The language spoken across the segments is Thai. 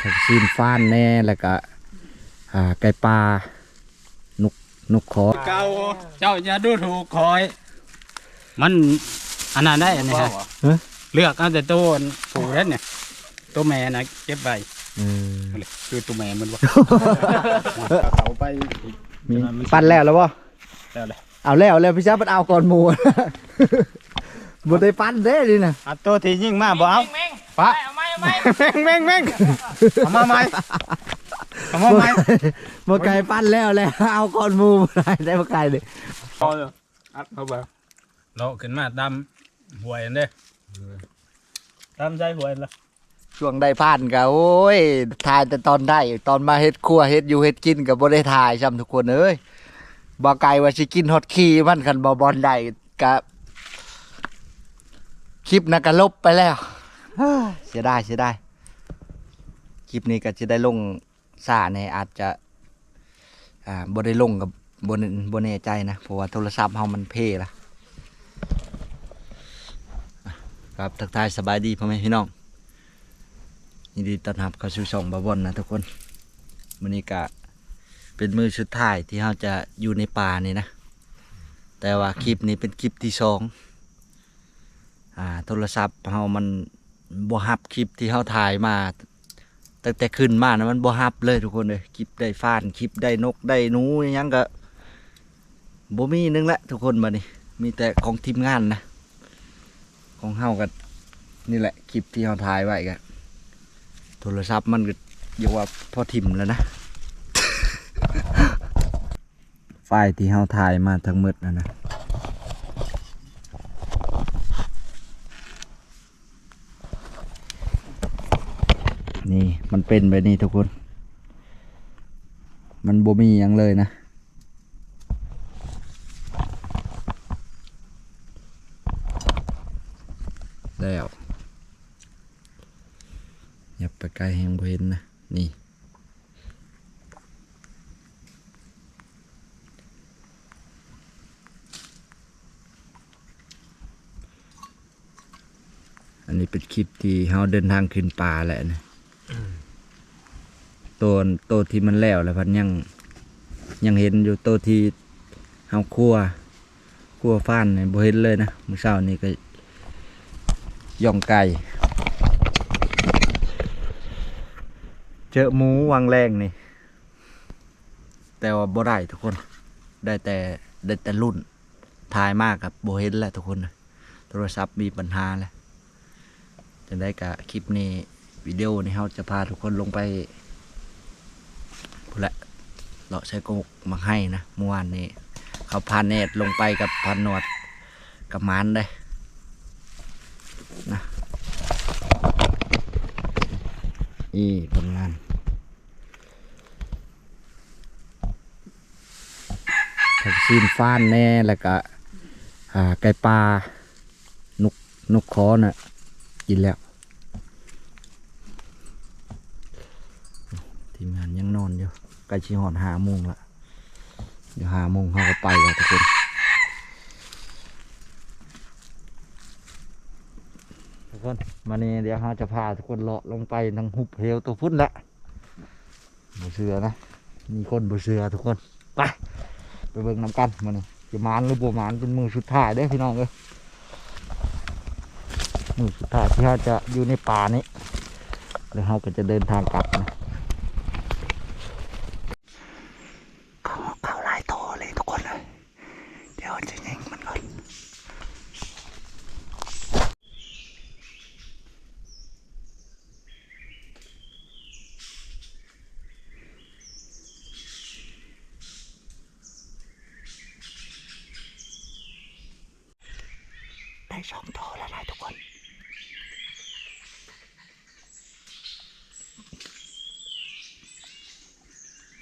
ทั้งซีนฟ้านแน่แล้วก็อ่าไก่ปลานกนกขอเก่าเจ้าอย่าดูถูกคอย มันอันนั้นได้อันนี้ฮะฮะเลือกเอาแต่ตัวผูเล่นเนี่ยตัวแม่นะเก็บไว้เออเอาเลยคือตัวแม่มันวะเขาไปมีปั้นแล้วแล้วบ่แล้วเลยเอาแล้วแล้วพี่ช้ามันเอาก่อนหมูบ่ได้ปั้นเด้ดิน่ะเอาตัวที่ยิ่งมาบ่เอาแม่งปะ แม่งแม่งแม่งเอามาไหมเอามาไหมบไก่ปั้นแล้วแล้วเอาก่อนหมูบ่ได้ได้บไก่เลยพอเลยอัดเข้าไปเราขึ้นมาดำหวยอันเด้ดำใจหวยละช่วงได้ผ่านก็โอ้ยถ่ายแต่ตอนได้ ตอนมาเฮ็ดครัวเฮ็ดอยู่เฮ็ดกินก็บ่ได้ถ่ายซ้ำทุกคนเอ้ยบ่ไก่ว่าสิกินฮอตขี้มันคันบ่บอลได้ก็คลิปนัก็ลบไปแล้ว เสียดายเสียดายคลิปนี้ก็จะได้ลงซาแน่อาจจะ อ่าบ่ได้ลงกับบนบนแน่ใจนะเพราะว่าโทรศัพท์เฮามันเพ่ละอะครับทักทายสบายดีพ่อแม่พี่น้องยินดีต้อนรับเข้าสู่ช่องบาบอนนะทุกคนวันนี้ก็เป็นมือสุดท้ายที่เฮาจะอยู่ในป่านี่นะ แต่ว่าคลิปนี้เป็นคลิปที่สองอ่าโทรศัพท์เฮามัน บ่ฮับคลิปที่เฮาถ่ายมาตั้งแต่ขึ้นมานะมันบ่ฮับเลยทุกคนเลยคลิปได้ฟ้านคลิปได้นกได้นูอิหยังก็บ่มีนึงละทุกคนมานี่มีแต่ของทีมงานนะของเฮากันนี่แหละคลิปที่เฮาถ่ายไว้กันโทรศัพท์มันก็อยู่ว่าพอทิมแล้วนะไฟล์ที่เฮาถ่ายมาทั้งหมดนะนะ นี่มันเป็นแบบนี้ทุกคน มันบ่มีหยังเลยนะ แล้วอย่าไปใกล้แหงเห็นนะ นี่อันนี้เป็นคลิปที่เฮาเดินทางขึ้นป่าแหละนะ ตัวตัวที่มันแล้วแล้วพันยังยังเห็นอยู่ตัวที่เฮาคั่วคั่วฟ้านเนี่ยบ่เห็นเลยนะมื้อเช้านี้ก็ย่องไก่เจอหมูวางแรงนี่ แต่ว่าบ่ได้ทุกคน ได้แต่ได้แต่รุ่นถ่ายมากครับบ่เห็นแหละทุกคน โทรศัพท์มีปัญหาแล้วจังได้กะคลิปนี้วิดีโอนี้เฮาจะพาทุกคนลงไป พูดละเลาะใช้กกมาให้นะเมื่อวานนี้ เขาพาเนตลงไปกับพันหนวดกับมันได้นะอีผลงานทั้งซีนฟ้านแน่แล้วก็อ่าไก่ปลา นกนกคอน่ะกินแล้ว ทีมงานยังนอนอยู่ใกล้ชิหอดหาโมงละเดี๋ยวหาโมงเขาก็ไปแล้วทุกคนทุกคนมานี่เดี๋ยวเราจะพาทุกคนเลาะลงไปทางหุบเหวตัวพุ่นละบูเสือนะมีคนบูเสือทุกคนไปไปเบิ่งน้ำกันมานี่จะมานหรือบัวมานเป็นมือสุดท้ายได้อพี่น้องเอ้ยมือสุดท้ายที่เราจะอยู่ในป่านี้แล้วเราก็จะเดินทางกลับนะ เขาเขาหลายโตเลยทุกคนเลย เดี๋ยวจะยิงมันก่อน ได้สองโตแล้วนะทุกคน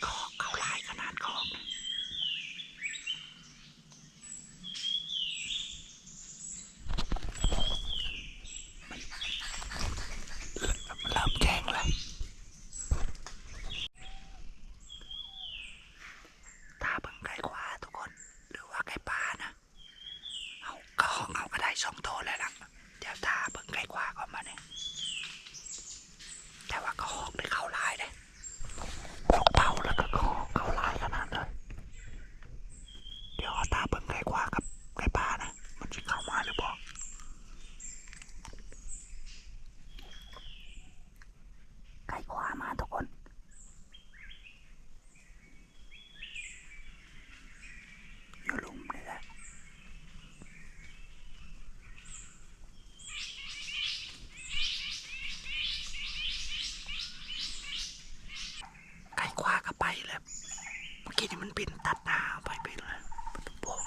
ขอเขาหลายขนาดของ เริ่มแจ้งแล้วตาเบิ่งไก่ขวาทุกคน หรือว่าไก่ป่านะ เอาก็ห้องเอาก็ได้สองโตแล้วล่ะ เดี๋ยวต ขวามาทุกคนอยู่หลุมนี่แหละไก่ขวาก็ไปแล้วเมื่อกี้นี่มันบินตัดหน้าไปไปเลยประตูโป่ง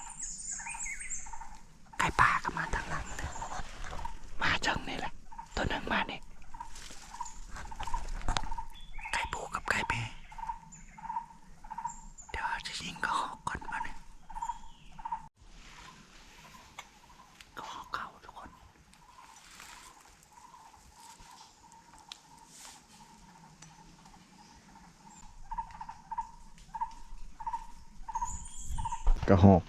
ไก่ป่าก็มาทางหลังเลยมาจังนี่แหละ ตัวหนึ่งมาเนี่ย ไก่ปูกับไก่แม่เดี๋ยวจะยิงก็หอกก่อนมาเนี่ยก็หอกเข่าทุกคน กระหอก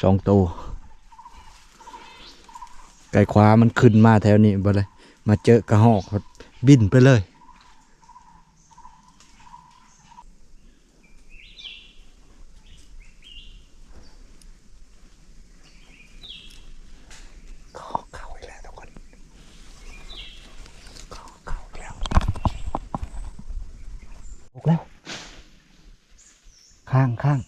สองตัวไก่ขวามันขึ้นมาแถวนี้บ่เลย มาเจอกระหอกเขาบินไปเลยขอเข้าอีกแล้วทุกคนขอเข้าอีกแล้วออกแล้ว ข้างข้าง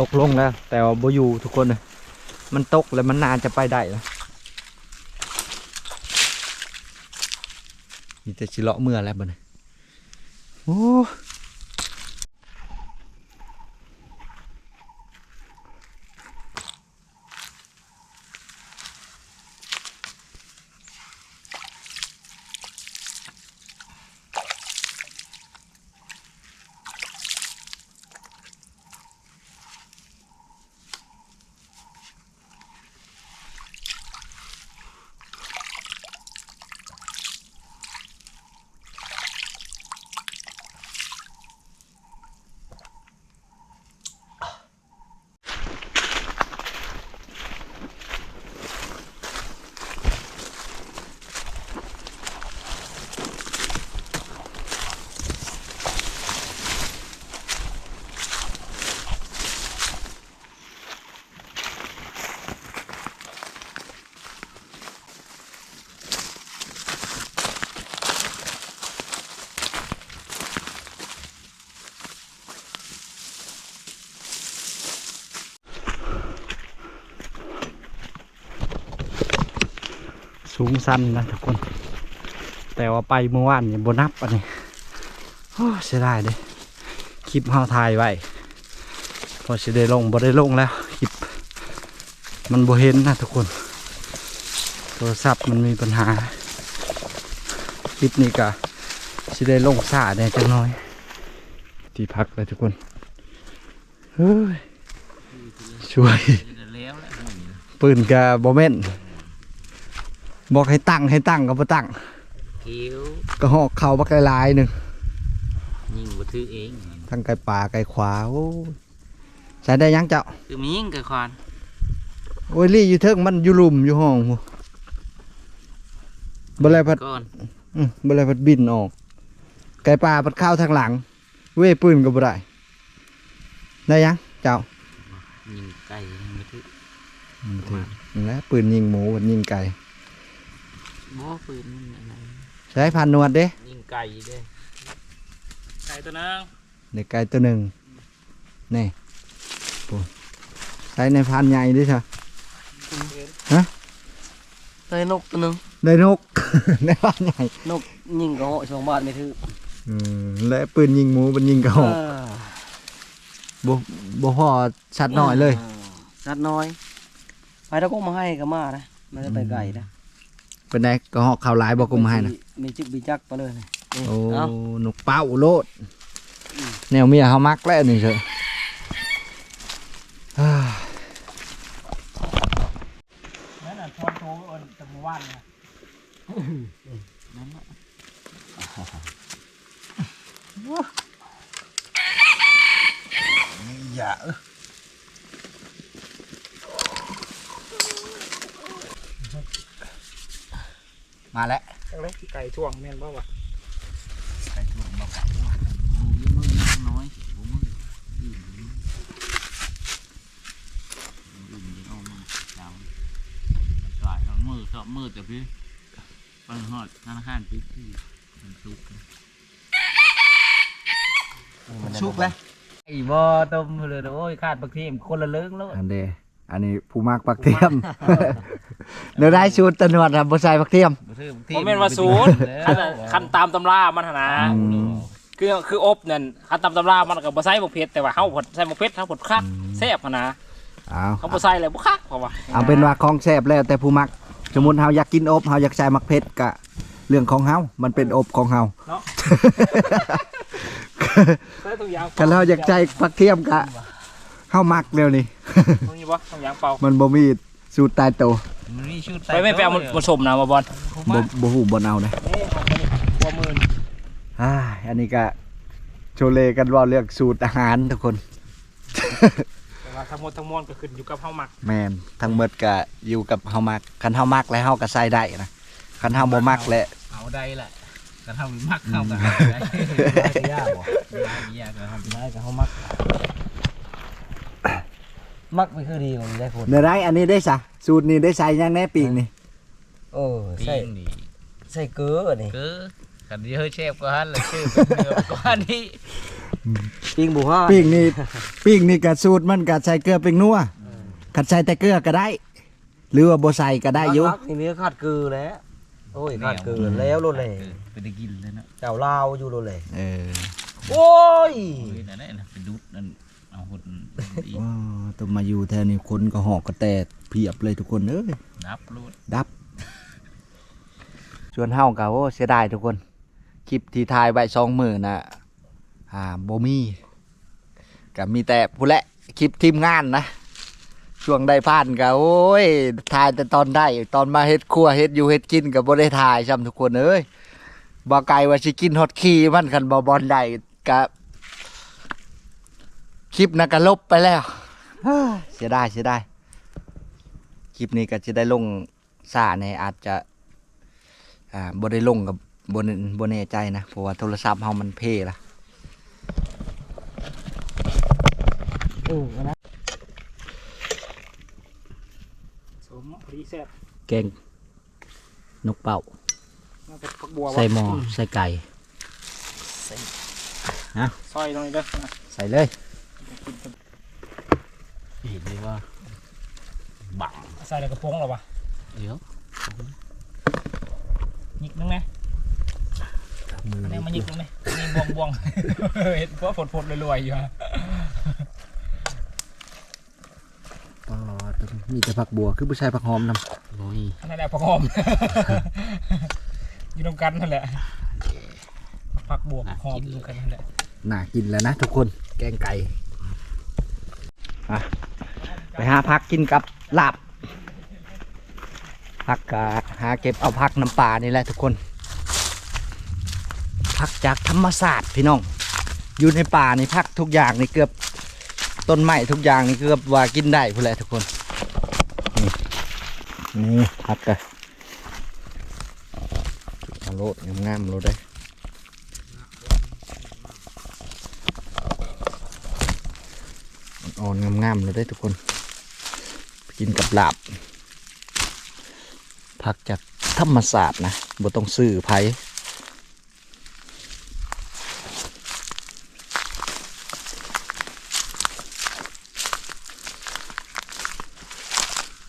ตกลงแล้ว แต่ว่าบอยู่ทุกคนเลยมันตกแล้วมันนานจะไปได้แล้วมีแต่ชิเลาะเมื่อแล้วบ่เนี่ยโอ้ สูงสั้นนะทุกคน แต่ว่าไปเมื่อวานเนี่ยบนับอันนี้โอ้เสียดายเลยคลิปเฮาถ่ายไว้พอสิได้ลงบ่ได้ลงแล้วคลิป มันบ่เห็นนะทุกคนโทรศัพท์มันมีปัญหาคลิปนี้ก็สิได้ลงซาแน่จังน้อย ที่พักเลยทุกคนเฮ้ยช่วยปืนกะบ่แม่น บอกให้ตั้งให้ตั้งก็บ่ตั้งคิ้วก็หอกเข่าบักหลายๆหนึ่งยิงบ่ถือเองทั้งไก่ป่าไก่ขวาโอ้ยใส่ได้ยังเจ้าคือมียิงกับควานโอ้ยลี่อยู่เทิงมันอยู่หลุมอยู่ห้องหูบ่เลยพัดก่อนอื้อบ่เลยพัดบินออก ไก่ป่าพัดเข้าทางหลัง เว้ยปืนก็บ่ได้ได้ยังเจ้ายิงไก่บ่ถือ อืมถือนั่นแหล้วปืนยิงหมูมันยิงไก่ บ่ปืนมันอะไรใช้พันนวดเด้ยิงไก่เด้ไก่ตัวนึงเด็กไก่ตัวหนึ่งนี่ปูใช้ในพันใหญ่ด้วยใช่ได้นกตัวนึงได้นก ในพันใหญ่นกยิงก็เหาะสองบาทไม่ถืออืมและปืนยิงหมูมันยิงกระหอกบ่บ่พอชัดหน่อยเลยสัตว์น้อยไปแล้วก็มาให้ก็มานะมันจะไปไก่นะ เป็นไงกระหอกข่าวหลายบอกกุมให้นะมีจึกมีจักไปเลยนี่โอ้เอ้านกเป้าโลดแนวเมียเขามักแล้วนี่เถอะอ้านั่นน่ะทอนโทรเอิ้นแต่เมื่อวานนะอย่า มาแล้วไก่ช่วงแม่นบ่วะไก่ช่วงบ่ไก่ท่วงมือน้อยบุ้มอื่อื่นเอามือดาวกลายเอามือชอบมือแต่พี่ปังหอดธนาคารพี่ที่มันสุกสุกแลยไอ้บอต้มเลยโอ้ยขาดบาเทียมคนละเลิงแล้วอันเดี อันนี้ผู้มากปักเทียมเดี๋ยวได้ชุดตำรวจครับบ่ใส่ปักเทียม ผมเป็นว่าศูนย์คันน่ะคันตามตำรามันหั่นนะอืม คือคืออบนั่นคันตามตำรามันก็บ่ใส่บ่เผ็ดแต่ว่าเฮาผดใส่บ่เผ็ดเฮาผดคักแซ่บหั่นนะเอาเฮาบ่ใส่เลยบ่คักเพราะว่าเอาเป็นว่าของแซ่บแล้วแต่ผู้มัก สมมุติเฮาอยากกินอบเฮาอยากใส่มักเผ็ดกะ เรื่องของเฮามันเป็นอบของเฮาใส่ตัวอย่าง คันเราอยากใส่ปักเทียมกะ เฮามักแล้วนี่ ตรงนี้บ่ตัวอย่างเปล่ามันบ่มีสูตรตายตัวมันมีชุดไปไม่ไปเอามันผสมนะมาบอลบ่บ่ฮู้บ่เอาเด้นี่ของนี่บ่หมื่นอ่าอันนี้ก็โชเลกันว่าเรื่องสูตรอาหารทุกคน แต่ว่าทั้งหมดทั้งมวลก็ขึ้นอยู่กับเฮามักแมนทั้งหมดก็อยู่กับเฮามักคันเฮามักแล้วเฮาก็ใส่ได้นะคันเฮาบ่มักแล้ว เอาได้แหละกระทำมักเข้ากันได้ยากบ่ยากกระทำได้ก็เฮามัก มักไม่คือดีกว่านี้ได้ผลเดี๋ยวได้อันนี้ได้ซะสูตรนี้ได้ใส่ยังแน่ปีกนี่เออปิ้ใส่งนี่ใส่เกลือนี่คือขันที่เฮ้ยเชฟก็ฮันเลยชื่อเป็นเนื้อก็ฮันนี่ปิ้งบุห้าปีกนี่ปีกนี่ก็สูตรมันก็ใส่เกลือเป็นนัวคันใส่แต่เกลือก็ได้ หรือว่าบ่ใส่ก็ได้อยู่มักนี่มีขาดเกลือแล้วโอ้ยขาดเกลือแล้วโลดเลยไปได้กินเลยนะเจ้าลาวอยู่โลดเลยเออโอ้ยโอ้ยนั่นแหละไปดูดนั่น เอาหุ่นอีกว้าวต้องมาอยู่แถวนี้คนก็หอกก็แตกเพียบเลยทุกคนเอ้ยนับรูดดับ ชวนเฮาก็โอ้เสียดายทุกคน คลิปที่ถ่ายไว้สองมือน่ะอ่าบ่มีก็มีแต่ผู้นแหละคลิปทีมงานนะ ช่วงได้ผ่านก็โอ้ยถ่ายแต่ตอนได้ ตอนมาเฮ็ดครัวเฮ็ดอยู่เฮ็ดกินก็บ่ได้ถ่ายซ้ำทุกคนเอ้ยบ่ไกลว่าสิกินฮอตขี้มันคันบ่บอลได้ก็ คลิปนั้นก็ลบไปแล้วเฮ้ยเสียดายเสียดายคลิปนี้ก็จะได้ลงซาในอาจจะอ่าบ่ได้ลงกับบนบนแน่ใจนะเพราะว่าโทรศัพท์เฮามันเพ่ละเออนะสมพอดีแซ่บแกงนกเป่าน่าจะผักบัวใส่หม้อใส่ไก่ซอยตรงนี้เด้อใส่เลย เห็นเลยว่าบังใส่ในกระโปรงหรอวะเดี๋ยวยิกนึงไหมอันนี้มายิกนึงไหมนี่บวงบวงเห็นเพราะฝนฝนรวยๆอยู่ฮะปอดมีแต่ผักบัวคือผู้ชายผักหอมนโอ้ยอันนั้นแหละผักหอมอยู่ตรงกันนั่นแหละผักบวกหอมอยู่กันนั่นแหละำน่ากินแล้วนะทุกคนแกงไก่อะ ไปหาพักกินกับลาบพักกหาเก็บเอาพักน้ำปลานี่แหละทุกคน พักจากธรรมศาสตร์พี่น้อง อยู่ในป่านี่พักทุกอย่างนี่เกือบต้นไม้ทุกอย่างนี่เกือบว่ากินได้พู้นแหละทุกคนนี่พักกะเอาโลดงามๆโลดได้ อ่อนๆงามๆเลยได้ทุกคน กินกับลาบ ผักจากธรรมศาสตร์นะบ่ต้องซื้อไผ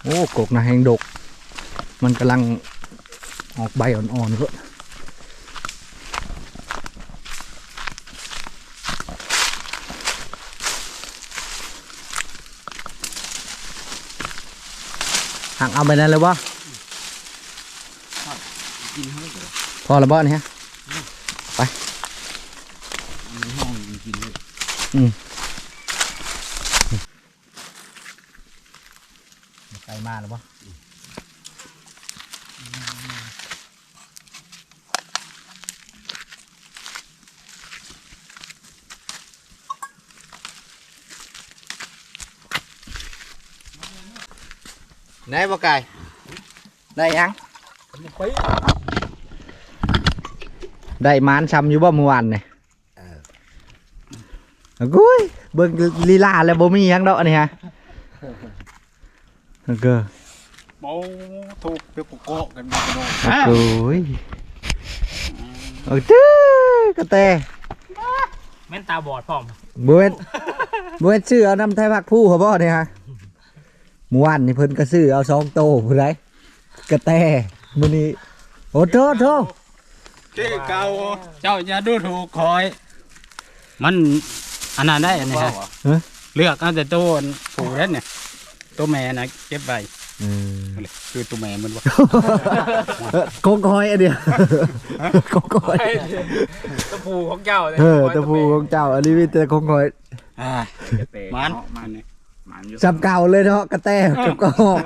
โอ้กกนะแหงดก มันกำลังออกใบอ่อนๆก็ หักเอาไปนั่นเลยวะพอแล้วบ่เนี่ยห้องกินเลยไกลมาแล้วบ่ ไหนบ่ไก่ได้ยังได้มานซ้ำอยู่บ่เมื่อวานนี่กุ้ยเบิ่งลีลาแล้วบ่มีหยังดอกอันนี้ฮะเออโอ้ถูกเปียกโกะกันมาโดนโอ้ยโอ้ยจ้ากระแตแม่นตาบอดพร้อมบเวนบเวนซื้อเอาน้ำไทยผักผู้เขาบ่เนี่ยฮะ เมื่อวานนี่เพิ่นก็ซื้อเอาสองโตผู้ไรกระแตมื้อนี้โอ้โทษโทษที่เก่าเจ้าอย่าดูถูกคอย มันอันนั้นได้อันนี้ฮะเลือกเอาแต่ตัวผูเล่นเนี่ยตัวแม่นะเก็บไว้เออคือตัวแม่มันว่าเอ้อโกงคอยอันเดียวโกงคอยตะปูของเจ้าเลยเออตะปูของเจ้าอันนี้มีแต่โกงคอยอ่ามันมันนี่ มันอยู่จำเก่าเลยเนาะกระแตกับกระหอก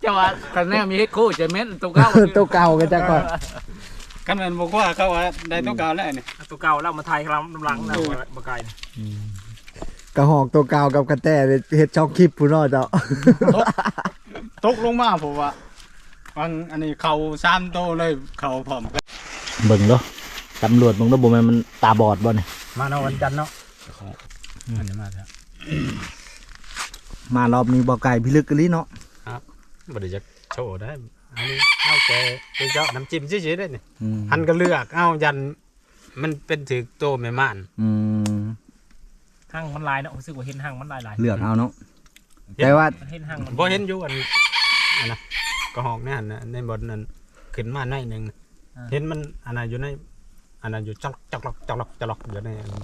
เจ้าว่าคันแน่มีเฮ็ดคู่จะเม็ดตัวเก้าตัวเก่ากันจังก่อนกันมันบอกว่าเขาว่าได้ตัวเก่าแล้วนี่ตัวเก่าแล้วมาไทยคลำหลังนะบ่ไกลกระหอกตัวเก่ากับกระแตเนี่ยเฮ็ดช่องคลิปผู้น้อยเจ้าตกลงมาผมว่าฟังอันนี้เขาสามโตวเลยเขาพร้อมกันเบิ่งเนาะตำรวจเบิ่งแล้วบ่แม่นมันตาบอดบ่เนี่ยมาเนาะวันจันทร์เนาะอันนี้มาแล้ว มารอบนี้บ่ไก่พิลึกกะลิเนาะบ่ได้จะโชว์ได้อันนี้เอาแกเป็นเจ้าน้ำจิ้มเฉยๆได้นี่อืมหันก็เลือกเอายัน มันเป็นถือโตแม่ม่านอืมห้างมันลายเนาะรู้สึกว่าเห็นห้างมันลายหลายเลือกเอาเนาะแต่ว่ามันเห็นห้างมันบ่เห็นอยู่อันอันนะก็หอกในหันน่ะในบทนั้นขึ้นมาหน่อยหนึงน่ะเห็นมันอันนั้นอยู่ในอันนั้นอยู่จักจักล็อกจักล็อกจักล็อกอยู่ในอันนั้น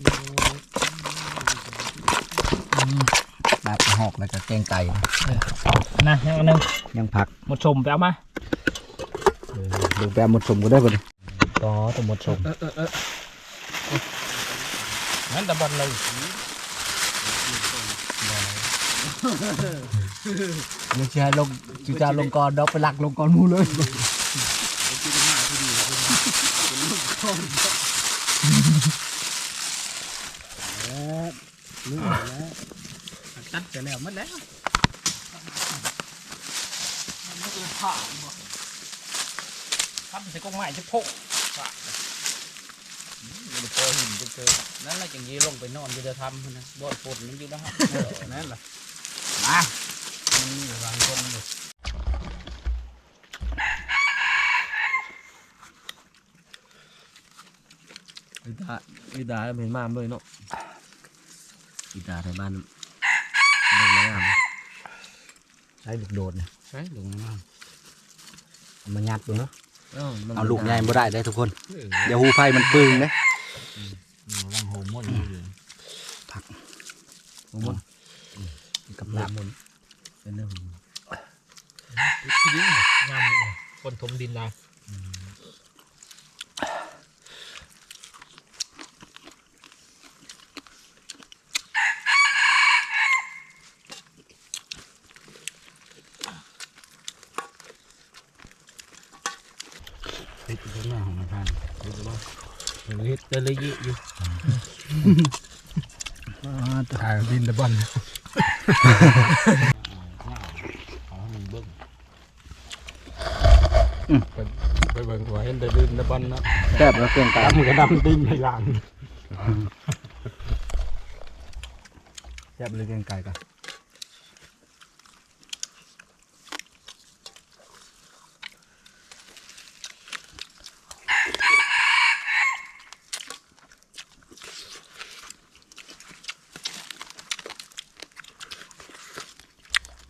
แบบกระหอกแล้วก็แกงไก่นะยังอันนึงยังผักหมดชมไปเอามาดูแบบหมดสมก็ได้บ่เนี่ยต่อตัวหมดชมนั่นตะบอลเลยยังสิให้ลงสิจะลงก่อนดอกไปหลักลงก่อนหมู่เลย ตัดไปแล้วหมันแล้วครับใส่กงไม้จะพกพอหินจะเกิดนั่นแหละจังยีลงไปนอนอยู่จะทำนะบ่ปวดมันอยู่นะครับนั่นล่ะวิตาวิตาเป็นมามเลยเนาะวิตาไทยบ้านเบิ่ งแล้วงามใช้ลูกโดดเนี่ยใช่ลงมาเอามายัดดูเนาะเอ้ามันเอาลูกใหญ่บ่ได้เด้อทุกคน เดี๋ยวหูไฟมันปึงเด้วางโหมดอยู่กับลาบเป็นเรื่องที่ดินงามเลยคนถมดินลายติดอยู่หน้าของมันท่านติดอยู่บ่ เฮ็ดแต่ละยี่อยู่ถ่ายดินตะบอลเอาให้มันเบิ่งไปเบิ่งตัวเห็นแต่ดินตะบอลเนาะแซ่บแล้วแกงไก่ดำก็ดำดิ้งในหลังแซ่บเลยแกงไก่กัน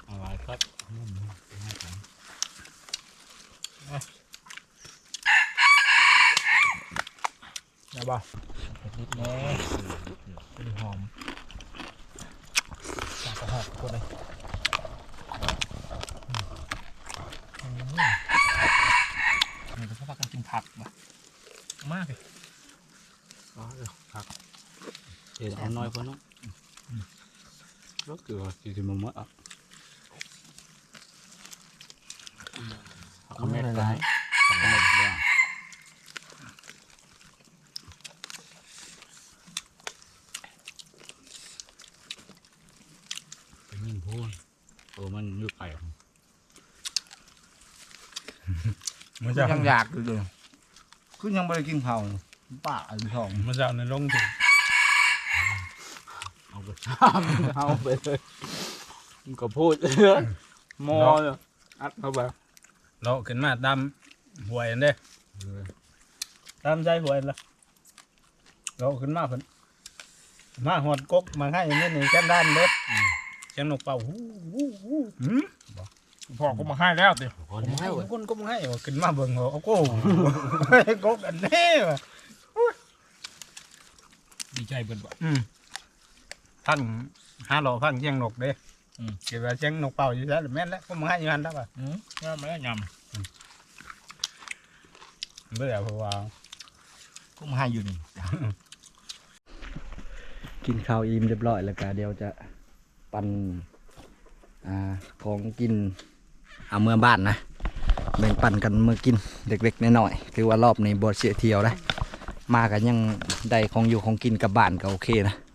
อะไรครับ นะบ่นิดแน่เป็นหอมจากกระหอบคนเลยนี่ก็พักกันกินผักว่ะมากเลย อ๋อครับเห็ นเอาน้อยเพิ่นเนาะก็คือว่าสิสิมาหมดอะเอาเม็ดไปเอาเม็ดบ้างเป็นเงินพูนโอ้มันอยู่ไกลมันจะยังอยากอยู่เด้อคือยังบ่ได้กินข้าวเลยป้าอันทองมันจะเอาในลงถึง เอาไปซ้ำเอาไปเลยมันก็พูดมอเลยอัดเข้าไปเราขึ้นมาดำหวยอันเด้ดำใจหวยละเราขึ้นมาเพิ่นมาหอดกกมาให้อยังนี้นี่แค่ด้านเด้เสียงนกเป่าฮู้ฮู้ฮู้หืมพ่อก็มาให้แล้วติผมให้คนก็มึงให้ว่าขึ้นมาเบิ่งเหรอโอ้โหกกอันนี้ว่ะดีใจเบิดบ่อืม พังห้าหล่อพังเชียงนกเด้อืม เก็บว่าเชียงนกเป่าอยู่ซะแม่นแล้วก็มึงให้อยู่หันแล้วป่ะอืมงามแล้วยเบื่อเพราะว่าำก็มาให้อยู่นี่กินข้าวอิ่มเรียบร้อยแล้วก็เดี๋ยวจะปั่นอ่าของกินเอาเมื่อบ้านนะแบ่งปันกันเมื่อกินเล็กๆน้อยๆถือว่ารอบนี้บเสียเที่ยวได้มากันยังได้ของอยู่ของกินกลับบ้านก็โอเคนะแ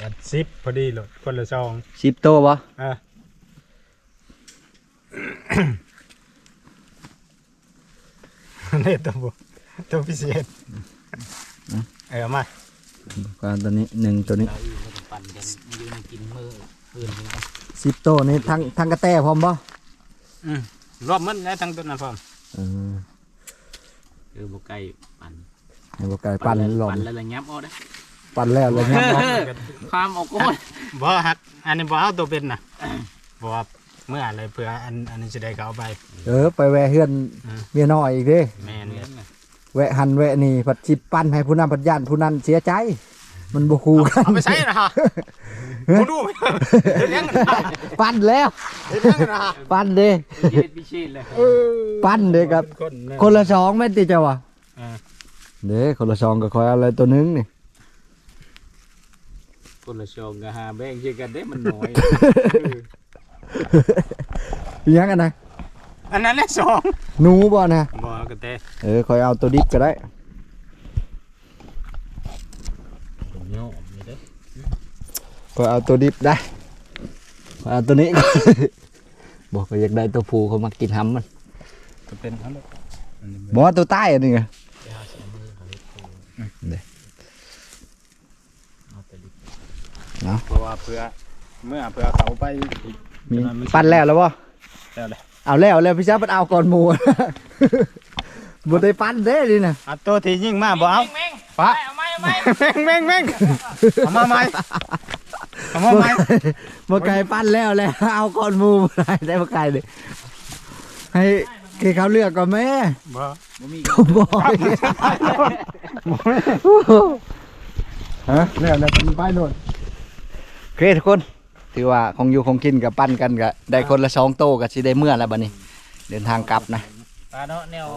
อดซิปพอดีเลยคนละซองสิบโตวบ่อะนี่ตัวบุตัวพิเศษเออมาก็ตัวนี้หนึ่งตัวนี้เราอยู่เราก็ปั่นกันอยู่ในกินมืออื่นนี่สิบโตวนี่ทั้งทั้งกระแตพร้อมบ่อืมรอบมันได้ทั้งต้นนะพ่อมเออคือบ่ไก่ปั่นให้บ่ไก่ปั่นหลอมปั่นแล้วละยับเอาได้ ปั่นแล้วเลยครับเนาะความเอาโก้บ่ฮักอันนี้บ่เอาตัวเป็นนะบ่ว่าเมื่ออะไรเพื่ออันอันนี้จะได้เขาเอาไป เออ ไปแวะเฮือนอืมเมียน้อยอีกเด้แม่นเนี่ยแวะหันแวะนี่ผัดชิบปั้นให้ผู้นั้นผัดย่านผู้นั้นเสียใจ มันบ่คู่กันเอาไปใช้นะฮะกูดูเลี้ยงนะปั้นแล้วเลี้ยงนะฮะปั้นเด้พิชิตพิชิตเลยปั้นเด้ครับ คนนะคนละสองแม่นติเจ้าวะอ่าเด้คนละสองก็คอยเอาอะไรตัวหนึงนี่ คนละชองกับหาแบ่งชื่อกันได้มันน้อยอิหยังกันนะอันนั้นแหละสองหนูบ่นะบ่กระเตเออคอยเอาตัวดิบก็ได้ผมโยมนี่เด้อคอยเอาตัวดิบได้คอยเอาตัวนี้ บอกก็อยากได้ตัวผู้เขามากินห้ำมันก็เป็นอันนั้นอันนี้บอกว่าตัวใต้อันนี้ไง ไปหาเสียมือเขาเฮ็ดโต เด้ เอาแต่ดิบ เพราะว่าเพื่อเมื่อเพื่อเขาไปอีกมีปั้นแล้วแล้วบ่แล้วเลยเอาแล้วแล้วพี่ชายมันเอาก่อนหมูบ่ได้ปั้นเด้ดิน่ะเอาตัวที่ยิ่งมาบ่เอาแม่งปะเอาไหมเอาไหมแม่งแม่งแม่งเอามาไหมเอามาไหมบ่ไก่ปั้นแล้วแล้วเอาก่อนหมูบ่ได้ได้บ่ไก่ดิให้ให้เขาเลือกก่อนแม่บ่บ่อยฮะแล้วแล้วเป็นป้ายโน่นโอ เคทุกคน ถือว่าของอยู่ของกินกับปั้นกันกับได้คนละสองโตกับสิได้เมื่อแล้วบัดนี้ เดินทางกลับนะ ปลาเนาะแนว